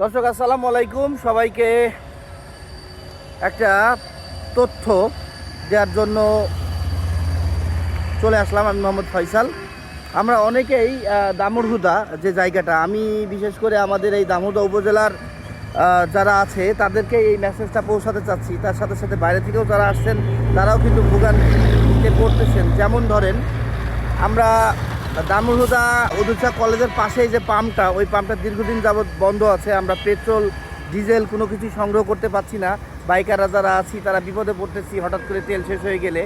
দর্শক আসসালামু আলাইকুম। সবাইকে একটা তথ্য দেওয়ার জন্য চলে আসলাম আমি মোহাম্মদ ফয়সাল। আমরা অনেকেই আহ, দামুড়হুদা যে জায়গাটা আমি বিশেষ করে আমাদের এই দামুড়া উপজেলার যারা আছে তাদেরকে এই মেসেজটা পৌঁছাতে চাচ্ছি। তার সাথে সাথে বাইরে থেকেও যারা আসছেন তারাও কিন্তু ভোগান্তিতে পড়তেছেন। যেমন ধরেন আমরা দামুরহুদা উদুচা কলেজের পাশেই যে পাম্পটা, ওই পাম্পটা দীর্ঘদিন যাবৎ বন্ধ আছে। আমরা পেট্রোল, ডিজেল কোনো কিছু সংগ্রহ করতে পারছি না। বাইকাররা যারা আছি, তারা বিপদে পড়তেছি, হঠাৎ করে তেল শেষ হয়ে গেলে।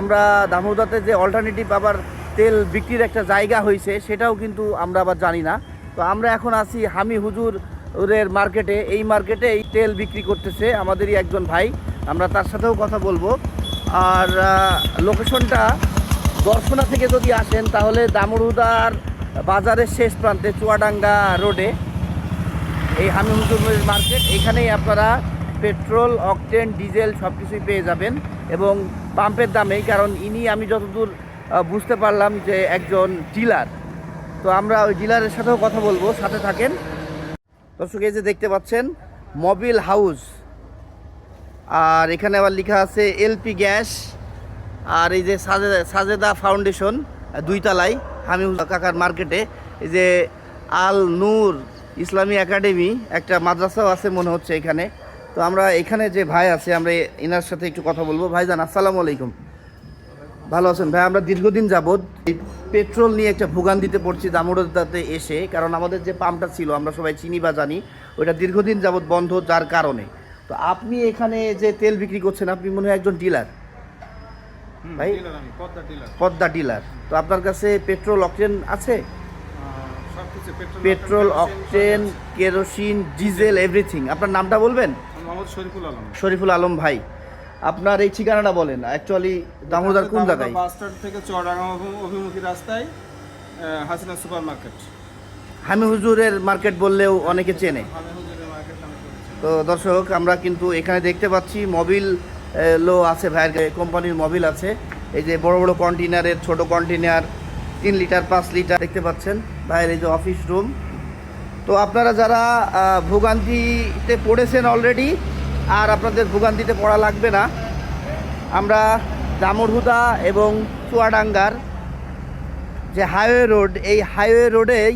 আমরা দামুরহুদাতে যে অল্টারনেটিভ আবার তেল বিক্রির একটা জায়গা হয়েছে সেটাও কিন্তু আমরা আবার জানি না। তো আমরা এখন আছি হামি হুজুর ওদের মার্কেটে। এই মার্কেটে এই তেল বিক্রি করতেছে আমাদেরই একজন ভাই। আমরা তার সাথেও কথা বলব। আর লোকেশনটা দর্শনা থেকে যদি আসেন, তাহলে দামুরুদার বাজারের শেষ প্রান্তে চুয়াডাঙ্গা রোডে এই হামি হুজুর মার্কেট। এখানেই আপনারা পেট্রোল, অকটেন, ডিজেল সব কিছুই পেয়ে যাবেন এবং পাম্পের দামেই, কারণ ইনি আমি যতদূর বুঝতে পারলাম যে একজন ডিলার। তো আমরা ওই ডিলারের সাথেও কথা বলব, সাথে থাকেন। দর্শক, এই যে দেখতে পাচ্ছেন, মবিল হাউস। আর এখানে আবার লেখা আছে, এলপি গ্যাস। আর এই যে সাজে- সাজেদা ফাউন্ডেশন দুই তলায় হামিউল কাকার মার্কেটে এই যে আল নূর ইসলামী একাডেমি একটা মাদ্রাসাও আছে মনে হচ্ছে এখানে। তো আমরা এখানে যে ভাই আছে আমরা এনার সাথে একটু কথা বলব। ভাই ভাইজান আসসালামু আলাইকুম। ভালো আছেন? ভাই আমরা দীর্ঘদিন যাবৎ এই পেট্রোল নিয়ে একটা ভোগান্তিতে পড়ছি দামোদরদাতে এসে কারণ আমাদের যে পাম্পটা ছিল আমরা সবাই চিনি বা জানি ওইটা দীর্ঘদিন যাবৎ বন্ধ যার কারণে। তো আপনি এখানে যে তেল বিক্রি করছেন আপনি মনে হয় একজন ডিলার। হুম, ভাই? পদ্মা ডিলার তো আপনার কাছে পেট্রোল অকটেন আছে? Petrol, octane, kerosene diesel everything আপনার নামটা বলবেন? শরীফুল আলম। শরীফুল আলম ভাই। আপনার এই ঠিকানাটা বলেন। অ্যাকচুয়ালি দামোদর কোন জায়গায়? বাস স্ট্যান্ড থেকে অভি- অভিমুখী রাস্তায় হাসিনা সুপার মার্কেট হামি হুজুরের মার্কেট বললেও অনেকে চেনে। তো দর্শক আমরা কিন্তু এখানে দেখতে পাচ্ছি মোবিল লো আছে ভাইয়ের কোম্পানির মোবিল আছে। এই যে বড় বড় কন্টেনারের ছোট কন্টেনার তিন লিটার পাঁচ লিটার দেখতে পাচ্ছেন ভাইয়ের এই যে অফিস রুম তো আপনারা যারা ভোগান্তিতে পড়েছেন অলরেডি আর আপনাদের ভোগান্তিতে পড়া লাগবে না, আমরা দামরহুদা এবং চুয়াডাঙ্গার যে হাইওয়ে রোড এই হাইওয়ে রোডেই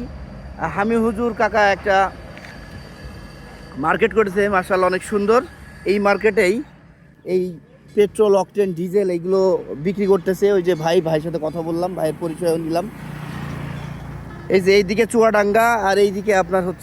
হামি হুজুর কাকা একটা মার্কেট করেছে মার্শাল অনেক সুন্দর। এই মার্কেটেই এই পেট্রোল, অকটেন, ডিজেল এগুলো বিক্রি করতেছে। ওই যে ভাই, ভাইয়ের সাথে কথা বললাম, ভাইয়ের পরিচয়ও নিলাম। এই যে এইদিকে চুয়াডাঙ্গা আর এইদিকে আপনার হচ্ছে